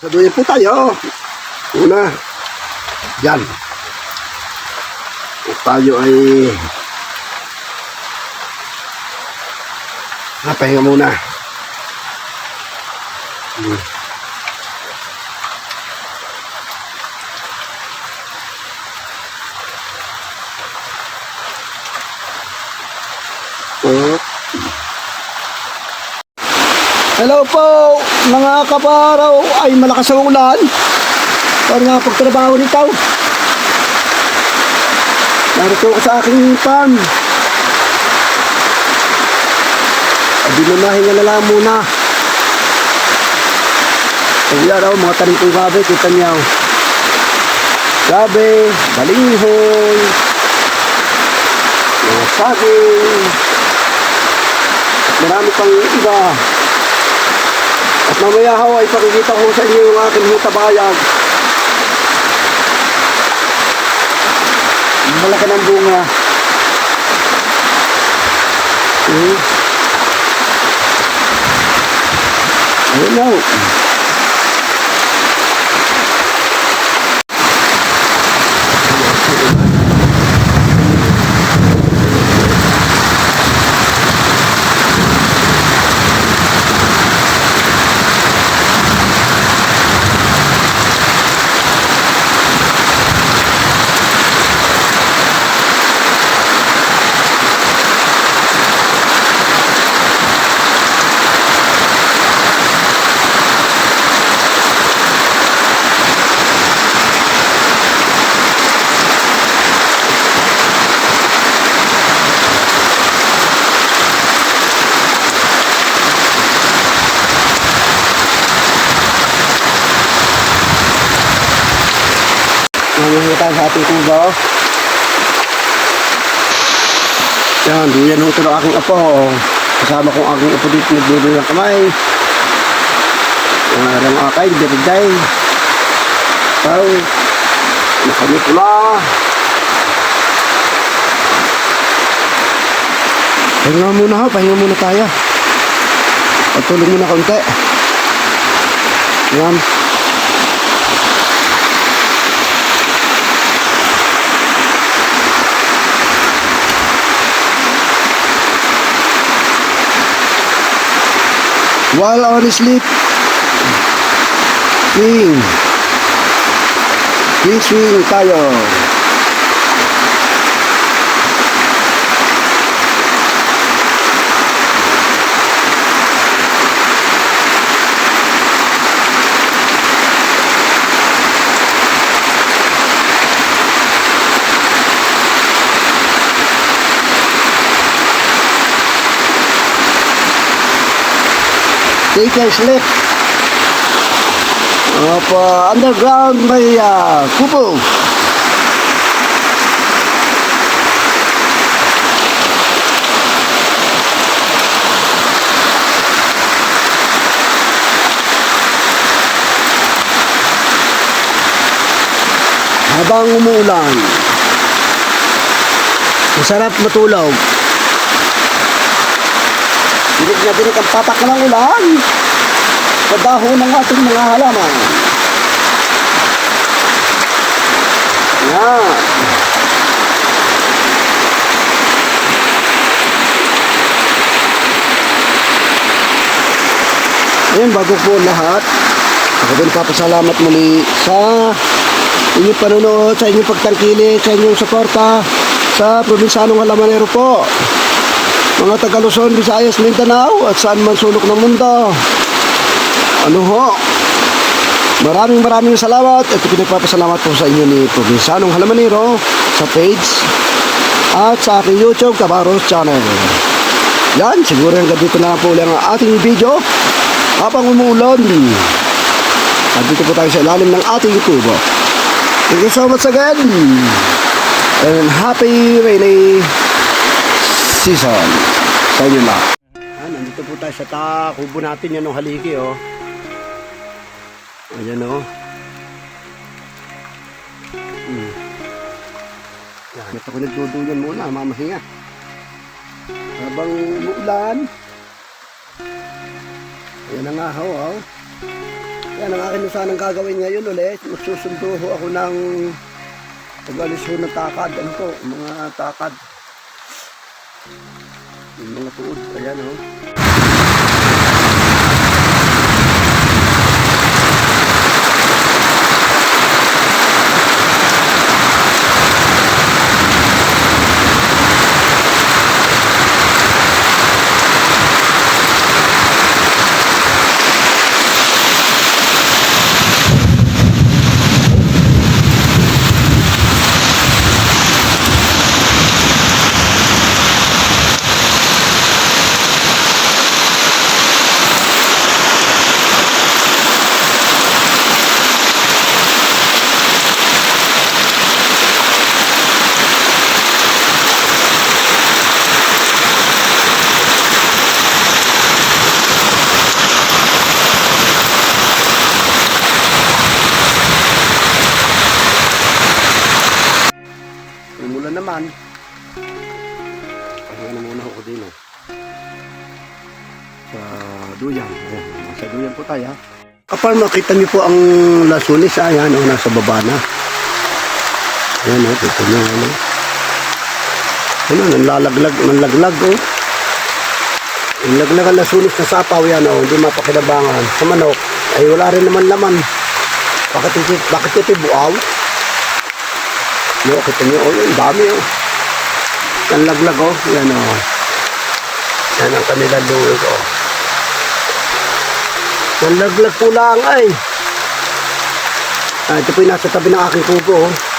Saduyan po tayo. Una. Yan. At tayo ay... Ah, pahinga muna. Hmm. Oh. Hello po, mga kaparaw. Ay, malakas ang ulan. Para nga pagtrabaho nito. Narito ako sa aking farm. Binunahin na lang muna. Ay, yan raw, mga tanim kong gabi. Kita niyo. Gabi, balinghoy, mga saging, marami pang iba. Mamaya ho ay pakikita ko sa inyo yung aking hitabayag. Malaki ng bunga. Hmm. Ayun na. ho. Nangyayita sa ating kubo. Yan, diyan ho ito ng aking apo. Kasama kong aking apo dito nagbibig ng kamay. Ang alam akay, diriday. Tao, nakamit pula. Pahinga muna ha, pahinga muna tayo. Patulog muna konti. Yan. While on sleep, swing. Swing, swing tayo. Take a sleep. Opo, underground may uh, kubo. Habang umuulan, masarap matulog. Dinig na dinig ang patak ng ulan sa dahon ng ating mga halaman. Yan. Ayun, bago po lahat, ako din papasalamat muli sa inyong panonood, sa inyong pagtangkili, sa inyong suporta sa Provincianong Halamanero po. Mga taga Luzon, Visayas, Mindanao at saan man sulok ng mundo. Ano ho? Maraming maraming salamat at pinagpapasalamat po sa inyo ni Provincianong Halamanero sa page at sa aking YouTube Kabaros Channel. Yan, siguro hanggang dito na po lang ang ating video habang umuulan. At dito po tayo sa ilalim ng ating tubo. Thank you so much again. And happy rainy season sa inyo. Ah, nandito po tayo sa takubo natin yan ng haligi oh. Ayan oh. Hmm. Yan, ito ko nagduduyan muna, mamahinga. Habang umuulan. Ayan na nga ho, oh. Yan ang akin na sanang gagawin ngayon ulit. Magsusundo ako ng pag-alis ho ng takad. Ano to? Mga takad. Yung mga tuod. Ayan oh. Umulan naman. Ayan na muna ako din. Oh. Sa duyan. Ayan, sa duyan po tayo. Kapag makita niyo po ang lasunis, ayan, oh, nasa baba na. Ayan, oh, dito niyo, ano. Ano, nanlalaglag, nanlaglag, oh. Yung laglag ang lasunis na sapaw yan, oh, hindi mapakinabangan. Sa manok, ay wala rin naman laman. Bakit, iti- bakit ito buaw? Yo, kita niyo, oh, yung dami, oh. Ang laglag, oh. Yan, oh. Yan ang kanilang luwag, oh. Ang laglag po lang, ay. Ah, ito po yung nasa tabi ng aking kubo, oh.